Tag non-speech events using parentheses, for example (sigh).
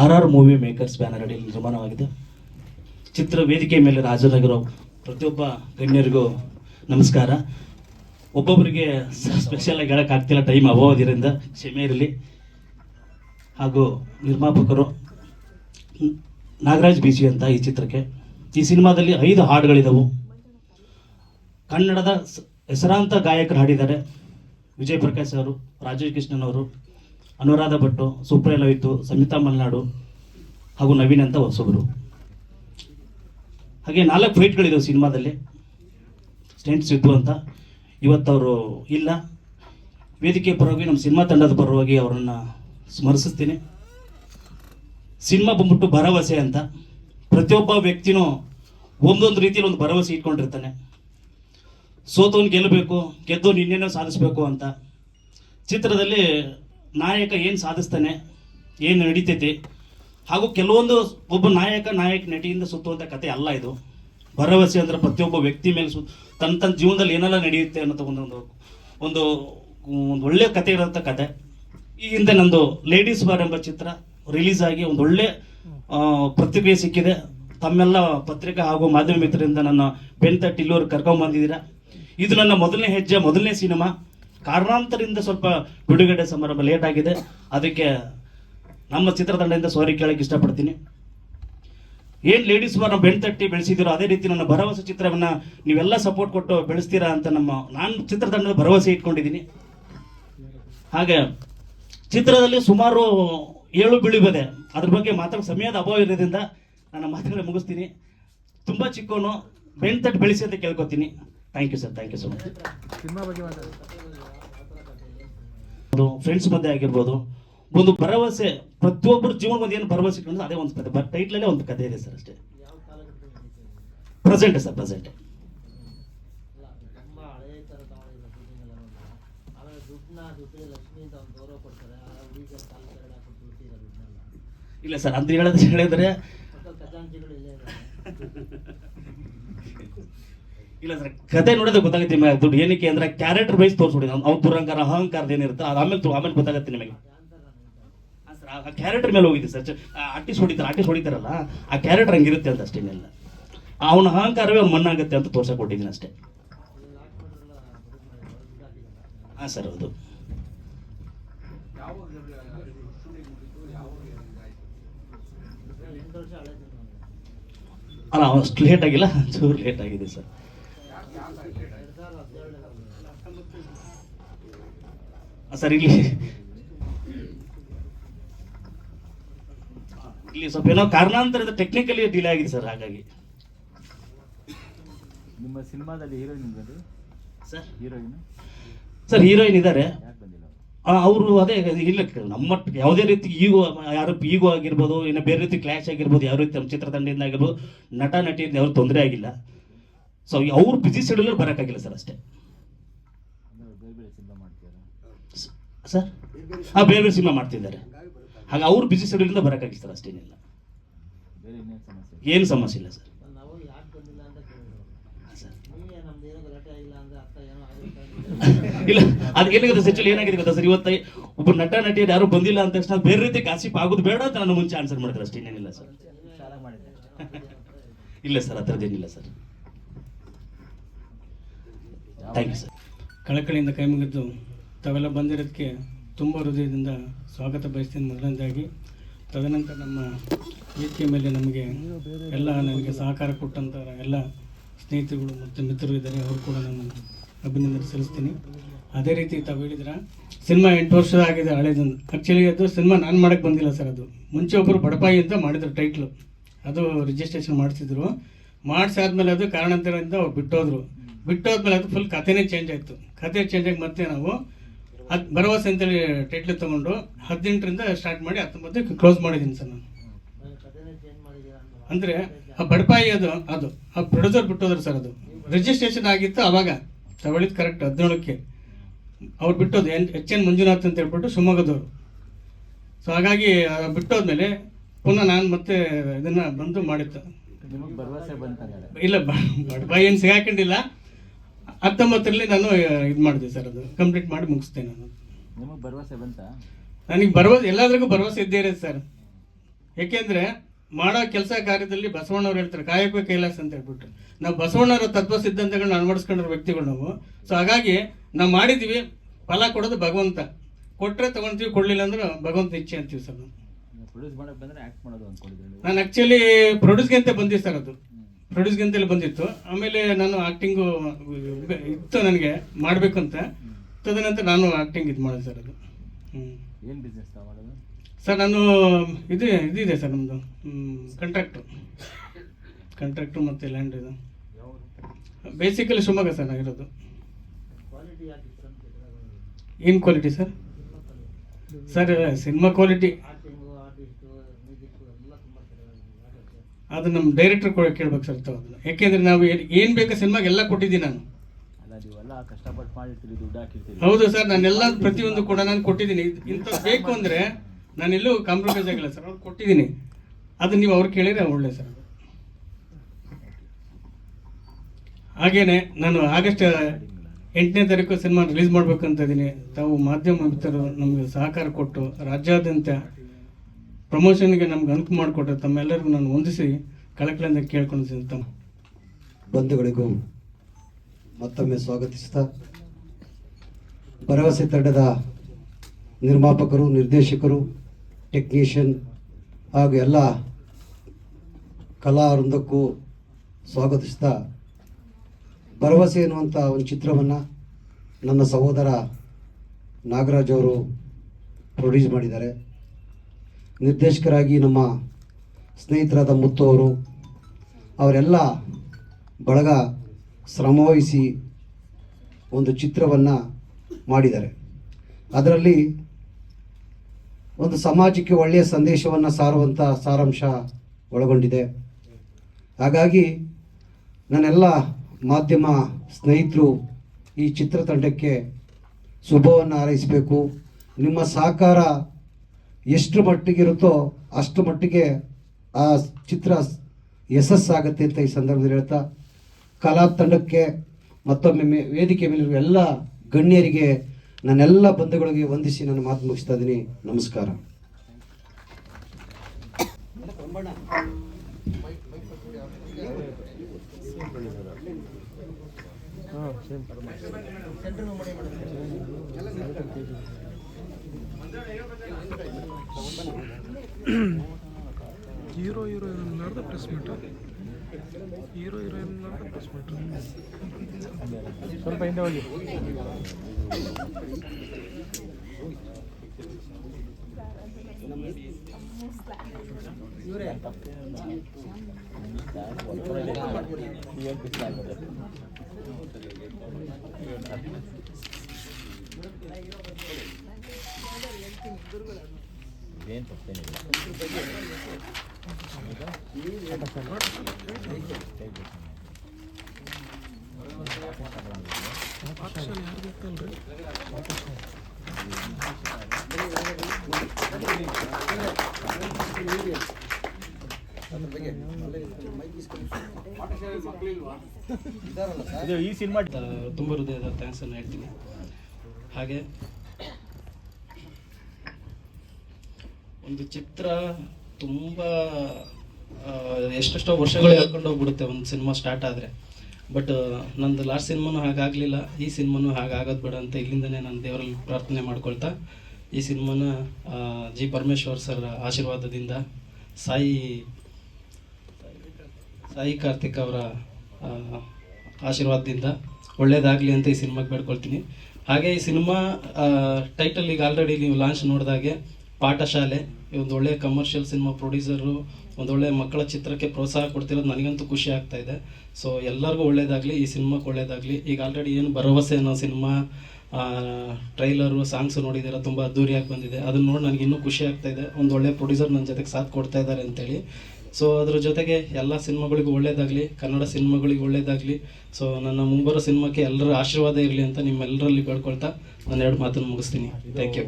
R R movie makers banner ಅಡಿಯಲ್ಲಿ ನಿರ್ಮಾಣವಾಗಿದೆ. ಚಿತ್ರ ವೇದಿಕೆ ಮೇಲೆ ಹಾಜರಾಗಿರೋ ಪ್ರತಿಯೊಬ್ಬ ಗಣ್ಯರಿಗೂ ನಮಸ್ಕಾರ. ಒಬ್ಬೊಬ್ಬರಿಗೆ ಸ್ಪೆಷಲ್ ಆಗಿ ಹೇಳೋಕ್ಕಾಗ್ತಿಲ್ಲ ಟೈಮ್ ಅಭಾವದಿರಿಂದ ಕ್ಷಮೆ ಇರಲಿ. ಹಾಗೂ ನಿರ್ಮಾಪಕರು ನಾಗರಾಜ್ ಬಿಜಿ ಅಂತ ಈ ಚಿತ್ರಕ್ಕೆ. ಈ ಸಿನಿಮಾದಲ್ಲಿ ಐದು ಹಾಡುಗಳಿದವು. ಕನ್ನಡದ ಹೆಸರಾಂತ ಗಾಯಕರು ಹಾಡಿದ್ದಾರೆ. ವಿಜಯ್ ಪ್ರಕಾಶ್ ಅವರು, ರಾಜೇಶ್ ಕೃಷ್ಣನ್ ಅವರು ಅನುರಾಧ ಭಟ್ಟು ಸುಪ್ರಿಯ ಲವಿತು ಸಮಿತಾ ಮಲ್ನಾಡು ಹಾಗೂ ನವೀನ್ ಅಂತ ಹೊಸಬರು. ಹಾಗೆ ನಾಲ್ಕು ಫೈಟ್ಗಳಿದ್ದವು ಸಿನಿಮಾದಲ್ಲಿ ಸ್ಟೆಂಟ್ಸ್ ಇದ್ದು ಅಂತ. ಇವತ್ತವರು ಇಲ್ಲ. ವೇದಿಕೆ ಪರವಾಗಿ ನಮ್ಮ ಸಿನಿಮಾ ತಂಡದ ಪರವಾಗಿ ಅವರನ್ನು ಸ್ಮರಿಸ್ತೀನಿ ಸಿನಿಮಾ ಬಂದ್ಬಿಟ್ಟು ಭರವಸೆ ಅಂತ. ಪ್ರತಿಯೊಬ್ಬ ವ್ಯಕ್ತಿನೂ ಒಂದೊಂದು ರೀತಿಯಲ್ಲಿ ಒಂದು ಭರವಸೆ ಇಟ್ಕೊಂಡಿರ್ತಾನೆ. ಸೋತವನು ಗೆಲ್ಲಬೇಕು ಗೆದ್ದವನು ಇನ್ನೇನೋ ಸಾಧಿಸಬೇಕು ಅಂತ. ಚಿತ್ರದಲ್ಲಿ ನಾಯಕ ಏನು ಸಾಧಿಸ್ತಾನೆ, ಏನು ನಡೀತೈತಿ, ಹಾಗೂ ಕೆಲವೊಂದು ಒಬ್ಬ ನಾಯಕ ನಾಯಕ ನಟಿಯಿಂದ ಸುತ್ತುವಂಥ ಕತೆ ಅಲ್ಲ ಇದು. ಭರವಸೆ ಅಂದ್ರೆ ಪ್ರತಿಯೊಬ್ಬ ವ್ಯಕ್ತಿ ಮೇಲೆ ಸು, ತನ್ನ ತನ್ನ ಜೀವನದಲ್ಲಿ ಏನೆಲ್ಲ ನಡೆಯುತ್ತೆ ಅನ್ನೋ ಒಂದು ಒಂದು ಒಂದು ಒಳ್ಳೆ ಒಳ್ಳೆಯ ಕತೆ ಇರೋಂಥ ಕತೆ. ಈ ಹಿಂದೆ ನಂದು ಲೇಡೀಸ್ ಬಾರ್ ಎಂಬ ಚಿತ್ರ ರಿಲೀಸ್ ಆಗಿ ಒಂದು ಒಳ್ಳೆ ಪ್ರತಿಕ್ರಿಯೆ ಸಿಕ್ಕಿದೆ. ತಮ್ಮೆಲ್ಲ ಪತ್ರಿಕಾ ಹಾಗೂ ಮಾಧ್ಯಮ ಮಿತ್ರರಿಂದ ನನ್ನ ಬೆನ್ ತಟ್ಟಿ ಕರ್ಕೊಂಬಂದಿದ್ದೀರಾ. ಇದು ನನ್ನ ಮೊದಲನೇ ಹೆಜ್ಜೆ, ಮೊದಲನೇ ಸಿನಿಮಾ. ಕಾರಣಾಂತರದಿಂದ ಸ್ವಲ್ಪ ಬಿಡುಗಡೆ ಸಮಾರಂಭ ಲೇಟ್ ಆಗಿದೆ. ಅದಕ್ಕೆ ನಮ್ಮ ಚಿತ್ರತಂಡದಿಂದ ಸಾರಿ ಕೇಳಕ್ಕೆ ಇಷ್ಟಪಡ್ತೀನಿ. ಏನ್ ಲೇಡೀಸ್ ಬಾರ್ ಬೆಳ್ತಟ್ಟಿ ಬೆಳೆಸಿದಿರೋ ಅದೇ ರೀತಿ ನನ್ನ ಭರವಸೆ ಚಿತ್ರವನ್ನ ನೀವೆಲ್ಲ ಸಪೋರ್ಟ್ ಕೊಟ್ಟು ಬೆಳೆಸ್ತೀರಾ ಅಂತ ನಮ್ಮ, ನಾನು ಚಿತ್ರತಂಡದ ಭರವಸೆ ಇಟ್ಕೊಂಡಿದ್ದೀನಿ. ಹಾಗೆ ಚಿತ್ರದಲ್ಲಿ ಸುಮಾರು ಏಳು ಬೀಳಿಬದೆ ಅದ್ರ ಬಗ್ಗೆ ಮಾತ್ರ ಸಮಯದ ಅಭಾವ ಇರೋದ್ರಿಂದ ನನ್ನ ಮಾತುಗಳನ್ನ ಮುಗಿಸ್ತೀನಿ. ತುಂಬಾ ಚಿಕ್ಕವನು ಬೆಣ್ತಟ್ಟು ಬೆಳೆಸಿ ಅಂತ ಕೇಳ್ಕೊತೀನಿ. Thank you sir thank you so much ಅದು ಫ್ರೆಂಡ್ಸ್ ಮಧ್ಯೆ ಆಗಿರ್ಬೋದು ಒಂದು ಭರವಸೆ ಪ್ರತಿಯೊಬ್ಬರ ಜೀವನ ಒಂದು ಏನು ಭರವಸೆ ಇಟ್ಕೊಂಡು ಅದೇ ಒಂದು ಕತೆ. ಬಟ್ ಟೈಟ್ಲಲ್ಲೇ ಒಂದು ಕತೆ ಇದೆ ಸರ್ ಅಷ್ಟೇ. ಪ್ರೆಸೆಂಟ್ ಸರ್ ಪ್ರೆಸೆಂಟ್ ಒಂದು ಇಲ್ಲ ಸರ್ ಅಂತ ಹೇಳೋದು ಹೇಳಿದ್ರೆ (laughs) ಇಲ್ಲೇ ಸರ್, ಕತೆ ನೋಡಿದ್ರೆ ಗೊತ್ತಾಗುತ್ತೆ ನಿಮಗೆ ದುಡ್ಡು. ಏನಕ್ಕೆ ಅಂದ್ರೆ ಕ್ಯಾರೆಕ್ಟರ್ ವೈಸ್ ತೋರಿಸ್ಬಿಡಿ. ಅವ್ನು ದುರಂಕಾರ, ಅಹಂಕಾರದ ಏನಿರುತ್ತೆ ಅದು ಆಮೇಲೆ ಆಮೇಲೆ ಗೊತ್ತಾಗುತ್ತೆ ನಿಮಗೆ. ಆ ಕ್ಯಾರೆಕ್ಟರ್ ಮೇಲೆ ಹೋಗಿದೆ ಸರ್ ಆರ್ಟಿಸ್ಟ್ ಹೊಡಿತಾರೆ ಆರ್ಟಿಸ್ಟ್ ಹೊಡಿತಾರಲ್ಲ, ಆ ಕ್ಯಾರೆಕ್ಟರ್ ಹಂಗಿರುತ್ತೆ ಅಂತ ಅಷ್ಟೇ ಅಷ್ಟೇನಿಲ್ಲ ಅವನ ಅಹಂಕಾರವೇ ಅವ್ನ ಮಣ್ಣಾಗುತ್ತೆ ಅಂತ ತೋರ್ಸಕ್ ಕೊಟ್ಟಿದ್ದೀನಿ ಅಷ್ಟೇ. ಹಾಂ ಸರ್ ಹೌದು. ಅಲ್ಲ ಅಷ್ಟು ಲೇಟ್ ಆಗಿಲ್ಲ ಚೂರು ಲೇಟ್ ಆಗಿದೆ ಸರ್ ಎರಡು ಸಾವಿರದ ಹದಿನೇಳನೇ ಆ, ಸರ್ ಇಲ್ಲಿ. ಇಲ್ಲಿ ಸ್ವಲ್ಪ ಏನೋ ಕಾರಣಾಂತರದ ಟೆಕ್ನಿಕಲಿ ಡಿಲೇ ಆಗಿದೆ ಸರ್ ಹಾಗಾಗಿ. ನಿಮ್ಮ ಸಿನಿಮಾದಲ್ಲಿ heroine sir. Heroine sir heroine ಇದ್ದಾರೆ ಅವರು? ಅದೇ ಇಲ್ಲ ನಮ್ಮ ಯಾವುದೇ ರೀತಿ ಈಗೋ ಯಾರು ಈಗೋ ಆಗಿರ್ಬೋದು ಇನ್ನು ಬೇರೆ ರೀತಿ ಕ್ಲಾಶ್ ಆಗಿರ್ಬೋದು ಯಾವ ರೀತಿ ನಮ್ಮ ಚಿತ್ರತಂಡದಿಂದ ಆಗಿರ್ಬೋದು ನಟ ನಟಿಯಿಂದ ಯಾರು ತೊಂದರೆ ಆಗಿಲ್ಲ. ಸೊ ಅವ್ರು ಬಿಸಿ ಅಲ್ಲಿ ಬರೋಕ್ಕಾಗಿಲ್ಲ ಸರ್ ಅಷ್ಟೇ. ಸರ್ ಹಾಂ, ಬೇರೆ ಬೇರೆ ಸಿನಿಮಾ ಮಾಡ್ತಿದ್ದಾರೆ. ಹಾಗೆ ಅವ್ರು ಬಿಸಿ ಶೆಡ್ಯೂಲಿಂದ ಬರೋಕ್ಕಾಗಿಲ್ಲ ಸರ್ ಅಷ್ಟೇನಿಲ್ಲ ಏನು ಸಮಸ್ಯೆ ಇಲ್ಲ ಸರ್ ಇಲ್ಲ, ಅದು ಏನಾಗುತ್ತೆ ಸೆಚುಲ್ ಏನಾಗಿದೆ ಗೊತ್ತಾ ಸರ್ ಇವತ್ತು ಒಬ್ಬ ನಟ, ನಟಿಯರು ಯಾರು ಬಂದಿಲ್ಲ ಅಂತ ತಕ್ಷಣ ಬೇರೆ ರೀತಿ ಕಾಸಿಪ್ ಆಗೋದು ಬೇಡ ಅಂತ ನಾನು ಮುಂಚೆ ಆನ್ಸರ್ ಮಾಡಿದ್ರೆ ಅಷ್ಟೇನೇನಿಲ್ಲ ಸರ್ ಇಲ್ಲ ಸರ್ ಆ ಥರದ್ದೇನಿಲ್ಲ ಸರ್ ಥ್ಯಾಂಕ್ ಯು ಸರ್ ಕಳಕಳಿಯಿಂದ ಕೈ ಮುಗಿದು ತಾವೆಲ್ಲ ಬಂದಿರೋದಕ್ಕೆ ತುಂಬ ಹೃದಯದಿಂದ ಸ್ವಾಗತ ಬಯಸ್ತೀನಿ ಮೊದಲನೇದಾಗಿ. ತದನಂತರ ನಮ್ಮ ವೇದಿಕೆ ಮೇಲೆ ನಮಗೆ ಎಲ್ಲ ನನಗೆ ಸಹಕಾರ ಕೊಟ್ಟಂಥ ಎಲ್ಲ ಸ್ನೇಹಿತರುಗಳು ಮತ್ತು ಮಿತ್ರರು ಇದ್ದಾರೆ, ಅವರು ಕೂಡ ನಾನು ಅಭಿನಂದನೆ ಸಲ್ಲಿಸ್ತೀನಿ. ಅದೇ ರೀತಿ ತಾವು ಹೇಳಿದ್ರ ಸಿನಿಮಾ ಎಂಟು ವರ್ಷ ಆಗಿದೆ ಹಳೇದೊಂದು ಆ್ಯಕ್ಚುಲಿ ಅದು ಸಿನಿಮಾ ನಾನು ಮಾಡೋಕ್ಕೆ ಬಂದಿಲ್ಲ ಸರ್ ಅದು. ಮುಂಚೆ ಒಬ್ಬರು ಬಡಪಾಯಿ ಅಂತ ಮಾಡಿದ್ರು ಟೈಟ್ಲು ಅದು ರಿಜಿಸ್ಟ್ರೇಷನ್ ಮಾಡಿಸಿದ್ರು. ಮಾಡಿಸಾದ್ಮೇಲೆ ಅದು ಕಾರಣಾಂತರದಿಂದ ಅವ್ರು ಬಿಟ್ಟೋದ್ರು. ಬಿಟ್ಟೋದ್ಮೇಲೆ ಅದು ಫುಲ್ ಕಥೆನೇ ಚೇಂಜ್ ಆಯಿತು. ಕಥೆ ಚೇಂಜ್ ಆಗಿ ಮತ್ತೆ ನಾವು ಹತ್ತು ಭರವಸೆ ಅಂತೇಳಿ ಟೈಟ್ಲ್ ತೊಗೊಂಡು ಹದಿನೆಂಟರಿಂದ ಸ್ಟಾರ್ಟ್ ಮಾಡಿ ಹತ್ತೊಂಬತ್ತು ಕ್ಲೋಸ್ ಮಾಡಿದ್ದೀನಿ ಸರ್ ನಾನು. ಅಂದರೆ ಆ ಬಡಪಾಯಿ ಅದು ಅದು. ಆ ಪ್ರೊಡ್ಯೂಸರ್ ಬಿಟ್ಟೋದ್ರು ಸರ್ ಅದು. ರಿಜಿಸ್ಟ್ರೇಷನ್ ಆಗಿತ್ತು ಅವಾಗ. ತಗೊಳ್ಳಿದ್ದು ಕರೆಕ್ಟ್ ಹದಿನೇಳಕ್ಕೆ. ಅವ್ರು ಬಿಟ್ಟೋದು ಎನ್ ಎಚ್ ಎನ್ ಮಂಜುನಾಥ್ ಅಂತ ಹೇಳ್ಬಿಟ್ಟು ಶಿವಮೊಗ್ಗದವರು. ಸೊ ಹಾಗಾಗಿ ಬಿಟ್ಟೋದ್ಮೇಲೆ ಪುನಃ ನಾನು ಮತ್ತೆ ಇದನ್ನು ಬಂದು ಮಾಡಿತ್ತು ಇಲ್ಲ ಬಡಪಾಯಿ ಏನು ಸಿಗಾಕೊಂಡಿಲ್ಲ. ಹತ್ತೊಂಬತ್ತರಲ್ಲಿ ನಾನು ಇದು ಮಾಡಿದೆ ಸರ್ ಅದು ಕಂಪ್ಲೀಟ್ ಮಾಡಿ ಮುಗಿಸ್ದೆ ನಾನು. ನಿಮಗೆ ಭರವಸೆ ಬಂತ? ನನಗೆ ಭರವಸೆ ಎಲ್ಲದ್ರಿಗೂ ಭರವಸೆ ಇದ್ದೇ ಇರುತ್ತೆ ಸರ್. ಏಕೆಂದರೆ ಮಾಡೋ ಕೆಲಸ ಕಾರ್ಯದಲ್ಲಿ ಬಸವಣ್ಣವ್ರು ಹೇಳ್ತಾರೆ ಕಾಯಕ ಕೈಲಾಸ ಅಂತ ಹೇಳ್ಬಿಟ್ಟು ನಾವು ಬಸವಣ್ಣವರ ತತ್ವ ಸಿದ್ಧಾಂತಗಳನ್ನ ಅಳವಡಿಸ್ಕೊಂಡಿರೋ ವ್ಯಕ್ತಿಗಳು ನಾವು. ಸೊ ಹಾಗಾಗಿ ನಾವು ಮಾಡಿದ್ದೀವಿ ಫಲ ಕೊಡೋದು ಭಗವಂತ. ಕೊಟ್ಟರೆ ತೊಗೊಳ್ತೀವಿ ಕೊಡಲಿಲ್ಲ ಅಂದ್ರೆ ಭಗವಂತ ಇಚ್ಛೆ ಅಂತೀವಿ ಸರ್ ನಾನು ಆ್ಯಕ್ಚುಲಿ ಪ್ರೊಡ್ಯೂಸ್ಗೆ ಅಂತ ಬಂದಿದ್ದೆ ಸರ್ ಅದು. ಪ್ರೊಡ್ಯೂಸ್ಗೆ ಅಂತೇಳಿ ಬಂದಿತ್ತು. ಆಮೇಲೆ ನಾನು ಆ್ಯಕ್ಟಿಂಗು ಇತ್ತು ನನಗೆ ಮಾಡಬೇಕು ಅಂತ. ತದನಂತರ ನಾನು ಆ್ಯಕ್ಟಿಂಗ್ ಇದು ಮಾಡಿದೆ ಸರ್ ಅದು. ಹ್ಞೂ ಏನು ಬಿಸ್ನೆಸ್ ತಾವು ಮಾಡೋದು? ಸರ್ ನಾನು ಇದು ಇದಿದೆ ಸರ್ ನಮ್ಮದು ಕಂಟ್ರಾಕ್ಟು ಕಂಟ್ರಾಕ್ಟು ಮತ್ತು ಲ್ಯಾಂಡ್ ಇದು. ಬೇಸಿಕಲಿ ಶಿವಮೊಗ್ಗ ಸರ್ ಇಷ್ಟೊಂದು ಏನು quality sir? Sir cinema quality ಅದು ನಮ್ಮ ಡೈರೆಕ್ಟರ್ ಕೂಡ ಕೇಳ್ಬೇಕು ಸರ್ ತಾವು ಅದನ್ನ ಯಾಕೆಂದ್ರೆ ನಾವು ಏನು ಬೇಕು ಸಿನಿಮಾಗೆ ಎಲ್ಲ ಕೊಟ್ಟಿದ್ದೀನಿ ನಾನು. ಹೌದು ಸರ್ ನಾನೆಲ್ಲ ಪ್ರತಿಯೊಂದು ಕೂಡ ನಾನು ಕೊಟ್ಟಿದ್ದೀನಿ. ಇಂಥ ಬೇಕು ಅಂದರೆ ನಾನೆಲ್ಲೂ ಕಾಂಪ್ರಮೈಸ್ ಆಗಿಲ್ಲ ಸರ್ ಅವ್ರು ಕೊಟ್ಟಿದ್ದೀನಿ. ಅದು ನೀವು ಅವ್ರು ಕೇಳಿದ್ರೆ ಒಳ್ಳೆ ಸರ್. ಹಾಗೇನೆ ನಾನು ಆಗಸ್ಟ್ ಎಂಟನೇ ತಾರೀಕು ಸಿನಿಮಾ ರಿಲೀಸ್ ಮಾಡ್ಬೇಕಂತ ಇದ್ದೀನಿ. ತಾವು ಮಾಧ್ಯಮ ಮಿತ್ರರು ನಮಗೆ ಸಹಕಾರ ಕೊಟ್ಟು ರಾಜ್ಯಾದ್ಯಂತ ಪ್ರಮೋಷನ್ಗೆ ನಮ್ಗೆ ಅನುಕೂಲ ಮಾಡಿಕೊಟ್ರೆ ತಮ್ಮೆಲ್ಲರಿಗೂ ನಾನು ಹೊಂದಿಸಿ ಕಳಕಳಿಂದ ಕೇಳ್ಕೊಂಡು ತಮ್ಮ ಬಂಧುಗಳಿಗೂ ಮತ್ತೊಮ್ಮೆ ಸ್ವಾಗತಿಸ್ತಾ. ಭರವಸೆ ತಂಡದ ನಿರ್ಮಾಪಕರು, ನಿರ್ದೇಶಕರು ಟೆಕ್ನಿಷಿಯನ್ ಹಾಗೂ ಎಲ್ಲ ಕಲಾ ವೃಂದಕ್ಕೂ ಸ್ವಾಗತಿಸ್ತಾ. ಭರವಸೆ ಎನ್ನುವಂಥ ಒಂದು ಚಿತ್ರವನ್ನು ನನ್ನ ಸಹೋದರ ನಾಗರಾಜ್ ಅವರು ಪ್ರೊಡ್ಯೂಸ್ ಮಾಡಿದ್ದಾರೆ. ನಿರ್ದೇಶಕರಾಗಿ ನಮ್ಮ ಸ್ನೇಹಿತರಾದ ಮುತ್ತು ಅವರು, ಅವರೆಲ್ಲ ಬಳಗ ಶ್ರಮವಹಿಸಿ ಒಂದು ಚಿತ್ರವನ್ನು ಮಾಡಿದ್ದಾರೆ. ಅದರಲ್ಲಿ ಒಂದು ಸಮಾಜಕ್ಕೆ ಒಳ್ಳೆಯ ಸಂದೇಶವನ್ನು ಸಾರುವಂಥ ಸಾರಾಂಶ ಒಳಗೊಂಡಿದೆ. ಹಾಗಾಗಿ ನನ್ನೆಲ್ಲ ಮಾಧ್ಯಮ ಸ್ನೇಹಿತರು ಈ ಚಿತ್ರತಂಡಕ್ಕೆ ಶುಭವನ್ನು ಹಾರೈಸಬೇಕು. ನಿಮ್ಮ ಸಹಕಾರ ಎಷ್ಟು ಮಟ್ಟಿಗಿರುತ್ತೋ ಅಷ್ಟು ಮಟ್ಟಿಗೆ ಆ ಚಿತ್ರ ಯಶಸ್ಸಾಗುತ್ತೆ ಅಂತ ಈ ಸಂದರ್ಭದಲ್ಲಿ ಹೇಳ್ತಾ, ಕಲಾ ತಂಡಕ್ಕೆ ಮತ್ತೊಮ್ಮೆ ವೇದಿಕೆ ಮೇಲಿರುವ ಎಲ್ಲ ಗಣ್ಯರಿಗೆ ನನ್ನೆಲ್ಲ ಬಂಧುಗಳಿಗೆ ವಂದಿಸಿ ನನ್ನ ಮಾತು ಮುಗಿಸ್ತಾ ಇದ್ದೀನಿ. ನಮಸ್ಕಾರ. Hero heroine ಇಲ್ಲಾರ್ದ press meet hero heroine ಇಲ್ಲಾರ್ದ press meet ಸ್ವಲ್ಪ ಹಿಂದೆ ಹೋಗಿ ಏನು ತಪ್ಪೇನಿಲ್ಲ ಇದು ಈ ಸಿನಿಮಾ ತುಂಬ ಹೃದಯದ ಥ್ಯಾಂಕ್ಸನ್ನು ಹೇಳ್ತೀನಿ ಹಾಗೆ ಒಂದು ಚಿತ್ರ ತುಂಬ ಎಷ್ಟೆಷ್ಟೋ ವರ್ಷಗಳು ಹೇಳ್ಕೊಂಡು ಹೋಗ್ಬಿಡುತ್ತೆ, ಒಂದು ಸಿನಿಮಾ ಸ್ಟಾರ್ಟ್ ಆದರೆ. ಬಟ್ ನಂದು ಲಾಸ್ಟ್ ಸಿನಿಮಾನು ಹಾಗಾಗಲಿಲ್ಲ. ಈ ಸಿನಿಮಾನು ಹಾಗಾಗೋದು ಬೇಡ ಅಂತ ಇಲ್ಲಿಂದನೇ ನಾನು ದೇವರಲ್ಲಿ ಪ್ರಾರ್ಥನೆ ಮಾಡ್ಕೊಳ್ತಾ, ಈ ಸಿನಿಮಾನ ಜಿ ಪರಮೇಶ್ವರ್ ಸರ್ ಆಶೀರ್ವಾದದಿಂದ ಸಾಯಿ ಸಾಯಿ ಕಾರ್ತಿಕ್ ಅವರ ಆಶೀರ್ವಾದದಿಂದ ಒಳ್ಳೇದಾಗಲಿ ಅಂತ ಈ ಸಿನಿಮಾಗೆ ಬೇಡ್ಕೊಳ್ತೀನಿ. ಹಾಗೆ ಈ ಸಿನಿಮಾ ಟೈಟಲ್ ಈಗ ಆಲ್ರೆಡಿ ನೀವು ಲಾಂಚ್ ನೋಡಿದಾಗೆ ಪಾಠಶಾಲೆ ಒಂದು ಒಳ್ಳೆಯ ಕಮರ್ಷಿಯಲ್ ಸಿನಿಮಾ ಪ್ರೊಡ್ಯೂಸರು ಒಂದೊಳ್ಳೆ ಮಕ್ಕಳ ಚಿತ್ರಕ್ಕೆ ಪ್ರೋತ್ಸಾಹ ಕೊಡ್ತಿರೋದು ನನಗಂತೂ ಖುಷಿ ಆಗ್ತಾ ಇದೆ. ಸೊ ಎಲ್ಲರಿಗೂ ಒಳ್ಳೆಯದಾಗಲಿ ಈ ಸಿನಿಮಾಕ್ಕೆ ಒಳ್ಳೆಯದಾಗಲಿ ಈಗ ಆಲ್ರೆಡಿ ಏನು ಭರವಸೆ ಅನ್ನೋ ಸಿನಿಮಾ ಟ್ರೈಲರು ಸಾಂಗ್ಸು ನೋಡಿದ್ದೀರ, ತುಂಬ ಅದ್ದೂರಿಯಾಗಿ ಬಂದಿದೆ. ಅದನ್ನ ನೋಡಿ ನನಗೆ ಇನ್ನೂ ಖುಷಿ ಆಗ್ತಾ ಇದೆ. ಒಂದು ಒಳ್ಳೆ ಪ್ರೊಡ್ಯೂಸರ್ ನನ್ನ ಜೊತೆಗೆ ಸಾಥ್ ಕೊಡ್ತಾ ಇದ್ದಾರೆ ಅಂತೇಳಿ. ಸೊ ಅದ್ರ ಜೊತೆಗೆ ಎಲ್ಲ ಸಿನಿಮಾಗಳಿಗೂ ಒಳ್ಳೇದಾಗಲಿ, ಕನ್ನಡ ಸಿನಿಮಾಗಳಿಗೆ ಒಳ್ಳೇದಾಗಲಿ. ಸೊ ನನ್ನ ಮುಂಬರೋ ಸಿನಿಮಾಕ್ಕೆ ಎಲ್ಲರ ಆಶೀರ್ವಾದ ಇರಲಿ ಅಂತ ನಿಮ್ಮೆಲ್ಲರಲ್ಲಿ ಬೇಡ್ಕೊಳ್ತಾ ನಾನು ಎರಡು ಮಾತನ್ನು ಮುಗಿಸ್ತೀನಿ. Thank you